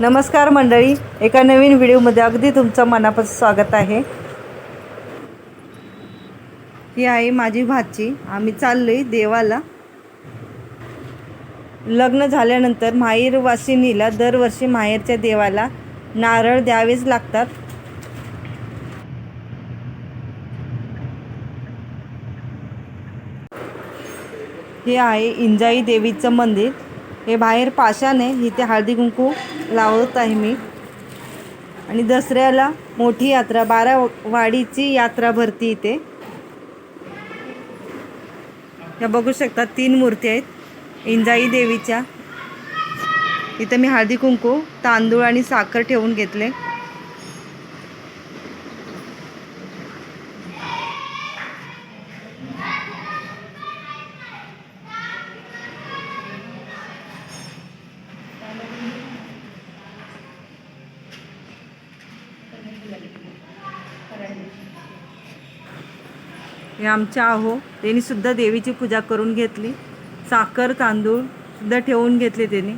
नमस्कार मंडळी एका नवीन व्हिडिओमध्ये अगदी तुमचं मनापासून स्वागत आहे. ही आहे माझी भाची. आम्ही चाललोय देवाला. लग्न झाल्यानंतर माहेरवासिनीला दरवर्षी माहेरच्या देवाला नारळ द्यावेच लागतात. हे आहे इंजाई देवीचं मंदिर. हे बाहेर पाशाने इथे हळदी कुंकू लावत आहे मी. आणि दसऱ्याला मोठी यात्रा बारा वाडीची यात्रा भरती इथे. या बघू शकता तीन मूर्ती आहेत इंजाई देवीच्या. इथं मी हळदी कुंकू तांदूळ आणि साखर ठेवून घेतले. हे आमच्या आहो त्यांनी सुद्धा देवीची पूजा करून घेतली. साखर तांदूळ सुद्धा ठेवून घेतले त्यांनी.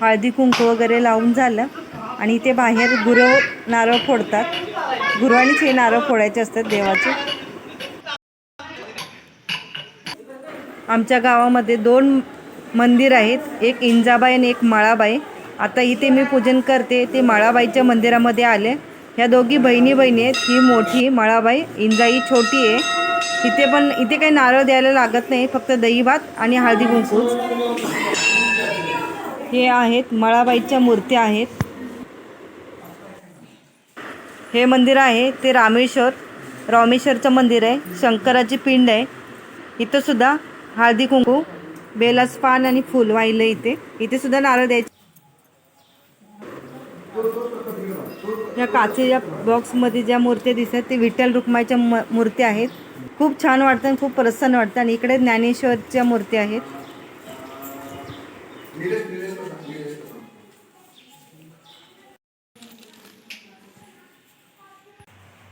हळदी कुंकू वगैरे लावून झालं. आणि ते बाहेर गुरव नारळ फोडतात. गुरुवानीच हे नारळ फोडायचे असतात देवाचे. आमच्या गावामध्ये दोन मंदिर आहेत. एक इंजाबाई आणि एक माळाबाई. आता इथे मी पूजन करते. ते माळाबाईच्या मंदिरामध्ये आले. ह्या दोघी बहिणी बहिणी आहेत. ही मोठी माळाबाई. इंजाई छोटी आहे. इथे पण इथे काही नारळ द्यायला लागत नाही. फक्त दही भात आणि हळदी कुंकूच हे आहेत. मळाबाईच्या मूर्त्या आहेत. हे मंदिर आहे. ते रामेश्वर रामेश्वरचं मंदिर आहे. शंकराची पिंड आहे. इथंसुद्धा हळदी कुंकू बेलाच पान आणि फुल वाहिलं इथे. इथे सुद्धा नारळ द्यायचे. या काचेच्या बॉक्समध्ये ज्या मूर्त्या दिसतात ते विठ्ठल रुक्माईच्या मूर्त्या आहेत. खूप छान वाटतं आणि खूप प्रसन्न वाटतं. आणि इकडे ज्ञानेश्वरच्या मूर्त्या आहेत.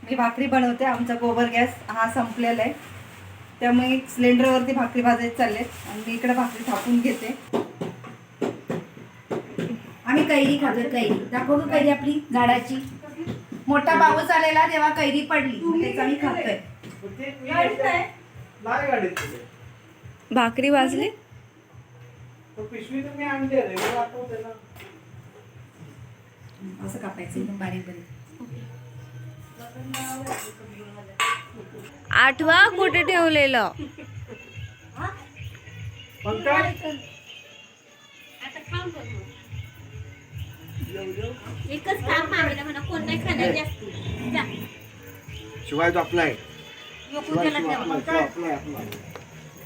मी भाकरी बनवते. आमचा गोबर गॅस हा संपलेला आहे. त्यामुळे सिलेंडरवरती भाकरी भाजायला चाललेत आणि मी इकडे भाकरी थापून घेते. आम्ही कैरी खातो कैरी. दाखव गं कैरी आपली झाडाची? मोठा पाऊस आलेला तेव्हा कैरी पडली. तेच आम्ही खातोय. भाकरी पिशवी तुम्ही आणली ना. असं कापायचं एकदम बारीक बारीक. आठवा कुठे ठेवलेलं पण काय एकच काम मामीला म्हणा कोण नाही खाणार जास्त जा शिवाय तो आपला आहे ठेवा.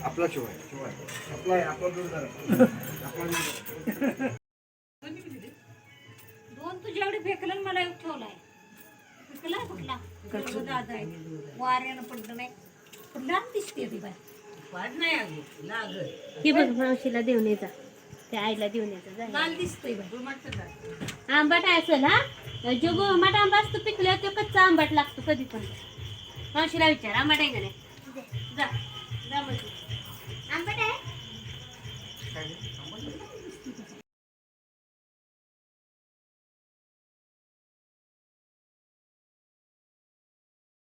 आपला शिवाय शिवाय आपला आहे आपला दूर जरा. आपला दूर जरा. एवढं दादा? आहे वाऱ्यानं पडलं नाही. कुठला दिसते ती बाय ही बघ मावशीला देऊन येजा त्या आईला देऊन जा. लाल दिसतोय बाय आंबाट असेल हा? जो गोमाट आंबा असतो पिकल्यावर तो कच्चा आंबाट लागतो कधी पण. मावशीला विचार आंबाट आहे का नाही? जा. जा बघ. आंबाट आहे?